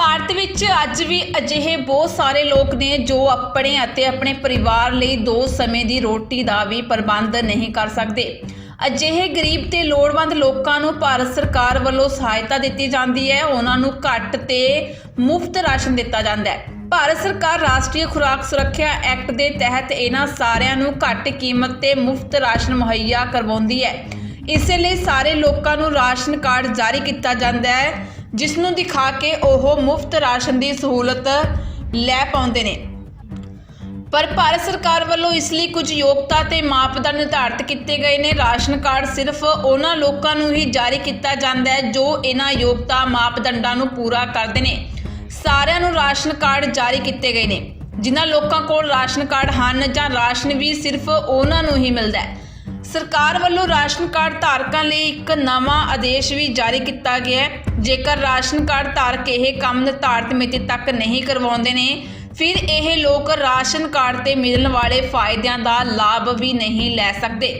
ਭਾਰਤ ਵਿੱਚ ਅੱਜ ਵੀ ਅਜਿਹੇ ਬਹੁਤ ਸਾਰੇ ਲੋਕ ਨੇ ਜੋ ਆਪਣੇ ਅਤੇ ਆਪਣੇ ਪਰਿਵਾਰ ਲਈ ਦੋ ਸਮੇਂ ਦੀ ਰੋਟੀ ਦਾ ਵੀ ਪ੍ਰਬੰਧ ਨਹੀਂ ਕਰ ਸਕਦੇ। ਅਜਿਹੇ ਗਰੀਬ ਤੇ ਲੋੜਵੰਦ ਲੋਕਾਂ ਨੂੰ ਭਾਰਤ ਸਰਕਾਰ ਵੱਲੋਂ ਸਹਾਇਤਾ ਦਿੱਤੀ ਜਾਂਦੀ ਹੈ। ਉਹਨਾਂ ਨੂੰ ਘੱਟ ਤੇ ਮੁਫਤ ਰਾਸ਼ਨ ਦਿੱਤਾ ਜਾਂਦਾ ਹੈ। ਭਾਰਤ ਸਰਕਾਰ ਰਾਸ਼ਟਰੀ ਖੁਰਾਕ ਸੁਰੱਖਿਆ ਐਕਟ ਦੇ ਤਹਿਤ ਇਹਨਾਂ ਸਾਰਿਆਂ ਨੂੰ ਘੱਟ ਕੀਮਤ ਤੇ ਮੁਫਤ ਰਾਸ਼ਨ ਮੁਹੱਈਆ ਕਰਵਾਉਂਦੀ ਹੈ। ਇਸੇ ਲਈ ਸਾਰੇ ਲੋਕਾਂ ਨੂੰ ਰਾਸ਼ਨ ਕਾਰਡ ਜਾਰੀ ਕੀਤਾ ਜਾਂਦਾ ਹੈ। ਜਿਸ ਨੂੰ ਦਿਖਾ ਕੇ ਉਹ ਮੁਫਤ ਰਾਸ਼ਨ ਦੀ ਸਹੂਲਤ ਲੈ ਪਾਉਂਦੇ ਨੇ। ਪਰ ਭਾਰਤ ਸਰਕਾਰ ਵੱਲੋਂ ਇਸ ਲਈ ਕੁਝ ਯੋਗਤਾ ਤੇ ਮਾਪਦੰਡ ਨਿਰਧਾਰਤ ਕੀਤੇ ਗਏ ਨੇ। ਰਾਸ਼ਨ ਕਾਰਡ ਸਿਰਫ ਉਹਨਾਂ ਲੋਕਾਂ ਨੂੰ ਹੀ ਜਾਰੀ ਕੀਤਾ ਜਾਂਦਾ ਹੈ ਜੋ ਇਹਨਾਂ ਯੋਗਤਾ ਮਾਪਦੰਡਾਂ ਨੂੰ ਪੂਰਾ ਕਰਦੇ ਨੇ। ਸਾਰਿਆਂ ਨੂੰ ਰਾਸ਼ਨ ਕਾਰਡ ਜਾਰੀ ਕੀਤੇ ਗਏ ਨੇ, ਜਿਨ੍ਹਾਂ ਲੋਕਾਂ ਕੋਲ ਰਾਸ਼ਨ ਕਾਰਡ ਹਨ ਜਾਂ ਰਾਸ਼ਨ ਵੀ ਸਿਰਫ ਉਹਨਾਂ ਨੂੰ ਹੀ ਮਿਲਦਾ ਹੈ। ਸਰਕਾਰ ਵੱਲੋਂ ਰਾਸ਼ਨ ਕਾਰਡ ਧਾਰਕਾਂ ਲਈ ਇੱਕ ਨਵਾਂ ਆਦੇਸ਼ ਵੀ ਜਾਰੀ ਕੀਤਾ ਗਿਆ ਹੈ। ਜੇਕਰ ਰਾਸ਼ਨ ਕਾਰਡ ਧਾਰਕ ਇਹ ਕੰਮ ਨਿਰਧਾਰਤ ਮਿਤੀ ਤੱਕ ਨਹੀਂ ਕਰਵਾਉਂਦੇ ਨੇ, ਫਿਰ ਇਹ ਲੋਕ ਰਾਸ਼ਨ ਕਾਰਡ ਤੇ ਮਿਲਣ ਵਾਲੇ ਫਾਇਦਿਆਂ ਦਾ ਲਾਭ ਵੀ ਨਹੀਂ ਲੈ ਸਕਦੇ।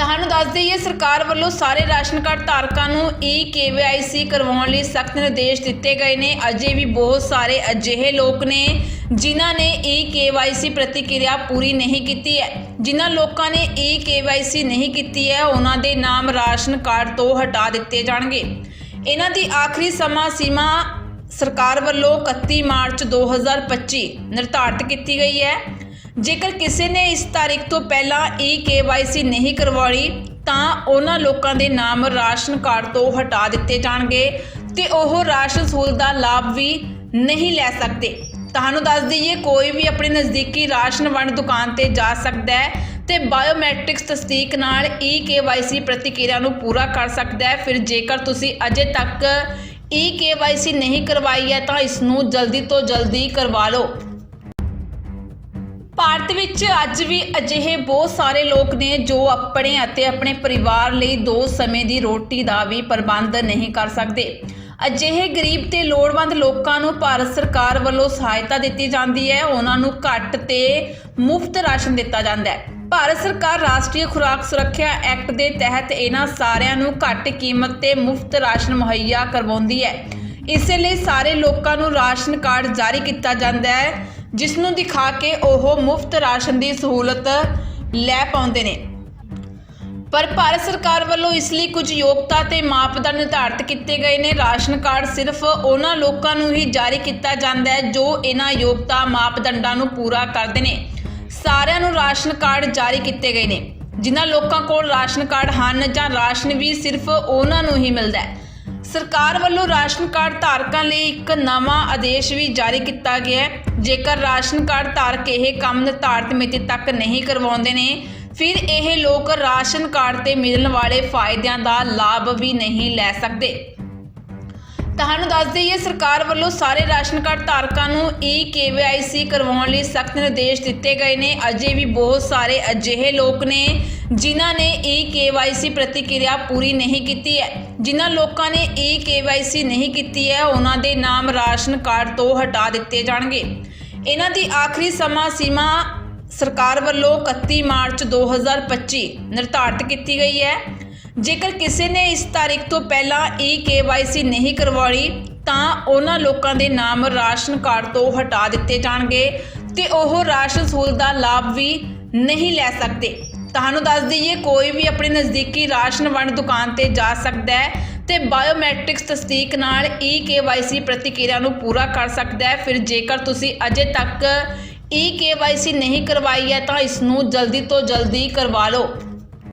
ਤੁਹਾਨੂੰ ਦੱਸ ਦਈਏ, ਸਰਕਾਰ ਵੱਲੋਂ ਸਾਰੇ ਰਾਸ਼ਨ ਕਾਰਡ ਧਾਰਕਾਂ ਨੂੰ ਈ ਕੇਵਾਈਸੀ ਕਰਵਾਉਣ ਲਈ ਸਖਤ ਨਿਰਦੇਸ਼ ਦਿੱਤੇ ਗਏ ਨੇ। ਅਜੇ ਵੀ ਬਹੁਤ ਸਾਰੇ ਅਜਿਹੇ ਲੋਕ ਨੇ ਜਿਨ੍ਹਾਂ ਨੇ ਈ ਕੇਵਾਈਸੀ ਪ੍ਰਤੀਕਿਰਿਆ ਪੂਰੀ ਨਹੀਂ ਕੀਤੀ ਹੈ। ਜਿਨ੍ਹਾਂ ਲੋਕਾਂ ਨੇ ਈ ਕੇਵਾਈਸੀ ਨਹੀਂ ਕੀਤੀ ਹੈ, ਉਹਨਾਂ ਦੇ ਨਾਮ ਰਾਸ਼ਨ ਕਾਰਡ ਤੋਂ ਹਟਾ ਦਿੱਤੇ ਜਾਣਗੇ। ਇਹਨਾਂ ਦੀ ਆਖਰੀ ਸਮਾਂ ਸੀਮਾ ਸਰਕਾਰ ਵੱਲੋਂ 31 ਮਾਰਚ 2025 ਨਿਰਧਾਰਤ ਕੀਤੀ ਗਈ ਹੈ। ਜੇਕਰ ਕਿਸੇ ਨੇ ਇਸ ਤਾਰੀਖ ਤੋਂ ਪਹਿਲਾਂ ਈ ਕੇਵਾਈਸੀ ਨਹੀਂ ਕਰਵਾਈ, ਤਾਂ ਉਹਨਾਂ ਲੋਕਾਂ ਦੇ ਨਾਮ ਰਾਸ਼ਨ ਕਾਰਡ ਤੋਂ ਹਟਾ ਦਿੱਤੇ ਜਾਣਗੇ ਤੇ ਉਹ ਰਾਸ਼ਨ ਸਹੂਲਤ ਦਾ ਲਾਭ ਵੀ ਨਹੀਂ ਲੈ ਸਕਦੇ। ਤੁਹਾਨੂੰ ਦੱਸ ਦਈਏ, ਕੋਈ ਵੀ ਆਪਣੇ ਨਜ਼ਦੀਕੀ ਰਾਸ਼ਨ ਵੰਡ ਦੁਕਾਨ ਤੇ ਜਾ ਸਕਦਾ ਹੈ ਤੇ ਬਾਇਓਮੈਟ੍ਰਿਕਸ ਤਸਦੀਕ ਨਾਲ ਈ ਕੇਵਾਈਸੀ ਪ੍ਰਤੀਕਿਰਿਆ ਨੂੰ ਪੂਰਾ ਕਰ ਸਕਦਾ ਹੈ। ਫਿਰ ਜੇਕਰ ਤੁਸੀਂ ਅਜੇ ਤੱਕ ਈ ਕੇਵਾਈਸੀ ਨਹੀਂ ਕਰਵਾਈ ਹੈ, ਤਾਂ ਇਸ ਨੂੰ ਜਲਦੀ ਤੋਂ ਜਲਦੀ ਕਰਵਾ ਲਓ। ਭਾਰਤ ਵਿੱਚ ਅੱਜ ਵੀ ਅਜਿਹੇ ਬਹੁਤ ਸਾਰੇ ਲੋਕ ਨੇ ਜੋ ਆਪਣੇ ਅਤੇ ਆਪਣੇ ਪਰਿਵਾਰ ਲਈ ਦੋ ਸਮੇਂ ਦੀ ਰੋਟੀ ਦਾ ਵੀ ਪ੍ਰਬੰਧ ਨਹੀਂ ਕਰ ਸਕਦੇ। ਅਜਿਹੇ ਗਰੀਬ ਤੇ ਲੋੜਵੰਦ ਲੋਕਾਂ ਨੂੰ ਭਾਰਤ ਸਰਕਾਰ ਵੱਲੋਂ ਸਹਾਇਤਾ ਦਿੱਤੀ ਜਾਂਦੀ ਹੈ। ਉਹਨਾਂ ਨੂੰ ਘੱਟ ਤੇ ਮੁਫਤ ਰਾਸ਼ਨ ਦਿੱਤਾ ਜਾਂਦਾ ਹੈ। ਭਾਰਤ ਸਰਕਾਰ ਰਾਸ਼ਟਰੀ ਖੁਰਾਕ ਸੁਰੱਖਿਆ ਐਕਟ ਦੇ ਤਹਿਤ ਇਹਨਾਂ ਸਾਰਿਆਂ ਨੂੰ ਘੱਟ ਕੀਮਤ ਤੇ ਮੁਫਤ ਰਾਸ਼ਨ ਮੁਹੱਈਆ ਕਰਵਾਉਂਦੀ ਹੈ। ਇਸੇ ਲਈ ਸਾਰੇ ਲੋਕਾਂ ਨੂੰ ਰਾਸ਼ਨ ਕਾਰਡ ਜਾਰੀ ਕੀਤਾ ਜਾਂਦਾ ਹੈ। ਜਿਸ ਨੂੰ ਦਿਖਾ ਕੇ ਉਹ ਮੁਫਤ ਰਾਸ਼ਨ ਦੀ ਸਹੂਲਤ ਲੈ ਪਾਉਂਦੇ ਨੇ। ਪਰ ਭਾਰਤ ਸਰਕਾਰ ਵੱਲੋਂ ਇਸ ਲਈ ਕੁਝ ਯੋਗਤਾ ਤੇ ਮਾਪਦੰਡ ਨਿਰਧਾਰਤ ਕੀਤੇ ਗਏ ਨੇ। ਰਾਸ਼ਨ ਕਾਰਡ ਸਿਰਫ ਉਹਨਾਂ ਲੋਕਾਂ ਨੂੰ ਹੀ ਜਾਰੀ ਕੀਤਾ ਜਾਂਦਾ ਹੈ ਜੋ ਇਹਨਾਂ ਯੋਗਤਾ ਮਾਪਦੰਡਾਂ ਨੂੰ ਪੂਰਾ ਕਰਦੇ ਨੇ। ਸਾਰਿਆਂ ਨੂੰ ਰਾਸ਼ਨ ਕਾਰਡ ਜਾਰੀ ਕੀਤੇ ਗਏ ਨੇ, ਜਿਨ੍ਹਾਂ ਲੋਕਾਂ ਕੋਲ ਰਾਸ਼ਨ ਕਾਰਡ ਹਨ ਜਾਂ ਰਾਸ਼ਨ ਵੀ ਸਿਰਫ ਉਹਨਾਂ ਨੂੰ ਹੀ ਮਿਲਦਾ ਹੈ। ਸਰਕਾਰ ਵੱਲੋਂ ਰਾਸ਼ਨ ਕਾਰਡ ਧਾਰਕਾਂ ਲਈ ਇੱਕ ਨਵਾਂ ਆਦੇਸ਼ ਵੀ ਜਾਰੀ ਕੀਤਾ ਗਿਆ ਹੈ। ਜੇਕਰ ਰਾਸ਼ਨ ਕਾਰਡ ਧਾਰਕ ਇਹ ਕੰਮ ਨਿਰਧਾਰਤ ਮਿਤੀ ਤੱਕ ਨਹੀਂ ਕਰਵਾਉਂਦੇ ਨੇ, ਫਿਰ ਇਹ ਲੋਕ ਰਾਸ਼ਨ ਕਾਰਡ ਤੇ ਮਿਲਣ ਵਾਲੇ ਫਾਇਦਿਆਂ ਦਾ ਲਾਭ ਵੀ ਨਹੀਂ ਲੈ ਸਕਦੇ। ਤੁਹਾਨੂੰ ਦੱਸ ਦਈਏ, ਸਰਕਾਰ ਵੱਲੋਂ ਸਾਰੇ ਰਾਸ਼ਨ ਕਾਰਡ ਧਾਰਕਾਂ ਨੂੰ ਈ ਕੇਵਾਈਸੀ ਕਰਵਾਉਣ ਲਈ ਸਖਤ ਨਿਰਦੇਸ਼ ਦਿੱਤੇ ਗਏ ਨੇ। ਅਜੇ ਵੀ ਬਹੁਤ ਸਾਰੇ ਅਜਿਹੇ ਲੋਕ ਨੇ ਜਿਨ੍ਹਾਂ ਨੇ ਈ ਕੇਵਾਈਸੀ ਪ੍ਰਤੀਕਿਰਿਆ ਪੂਰੀ ਨਹੀਂ ਕੀਤੀ ਹੈ। ਜਿਨ੍ਹਾਂ ਲੋਕਾਂ ਨੇ ਈ ਕੇਵਾਈਸੀ ਨਹੀਂ ਕੀਤੀ ਹੈ, ਉਹਨਾਂ ਦੇ ਨਾਮ ਰਾਸ਼ਨ ਕਾਰਡ ਤੋਂ ਹਟਾ ਦਿੱਤੇ ਜਾਣਗੇ। ਇਹਨਾਂ ਦੀ ਆਖਰੀ ਸਮਾਂ ਸੀਮਾ ਸਰਕਾਰ ਵੱਲੋਂ 31 ਮਾਰਚ 2025 ਨਿਰਧਾਰਤ ਕੀਤੀ ਗਈ ਹੈ। ਜੇਕਰ ਕਿਸੇ ਨੇ ਇਸ ਤਾਰੀਖ ਤੋਂ ਪਹਿਲਾਂ ਈ ਕੇਵਾਈਸੀ ਨਹੀਂ ਕਰਵਾਈ, ਤਾਂ ਉਹਨਾਂ ਲੋਕਾਂ ਦੇ ਨਾਮ ਰਾਸ਼ਨ ਕਾਰਡ ਤੋਂ ਹਟਾ ਦਿੱਤੇ ਜਾਣਗੇ ਤੇ ਉਹ ਰਾਸ਼ਨ ਸਹੂਲਤ ਦਾ ਲਾਭ ਵੀ ਨਹੀਂ ਲੈ ਸਕਦੇ। ਤੁਹਾਨੂੰ ਦੱਸ ਦਈਏ, ਕੋਈ ਵੀ ਆਪਣੇ ਨਜ਼ਦੀਕੀ ਰਾਸ਼ਨ ਵੰਡ ਦੁਕਾਨ ਤੇ ਜਾ ਸਕਦਾ ਹੈ ਤੇ ਬਾਇਓਮੈਟ੍ਰਿਕਸ ਤਸਦੀਕ ਨਾਲ ਈ ਕੇਵਾਈਸੀ ਪ੍ਰਤੀਕਿਰਿਆ ਨੂੰ ਪੂਰਾ ਕਰ ਸਕਦਾ ਹੈ। ਫਿਰ ਜੇਕਰ ਤੁਸੀਂ ਅਜੇ ਤੱਕ ਈ ਕੇਵਾਈਸੀ ਨਹੀਂ ਕਰਵਾਈ ਹੈ, ਤਾਂ ਇਸ ਨੂੰ ਜਲਦੀ ਤੋਂ ਜਲਦੀ ਕਰਵਾ ਲਓ।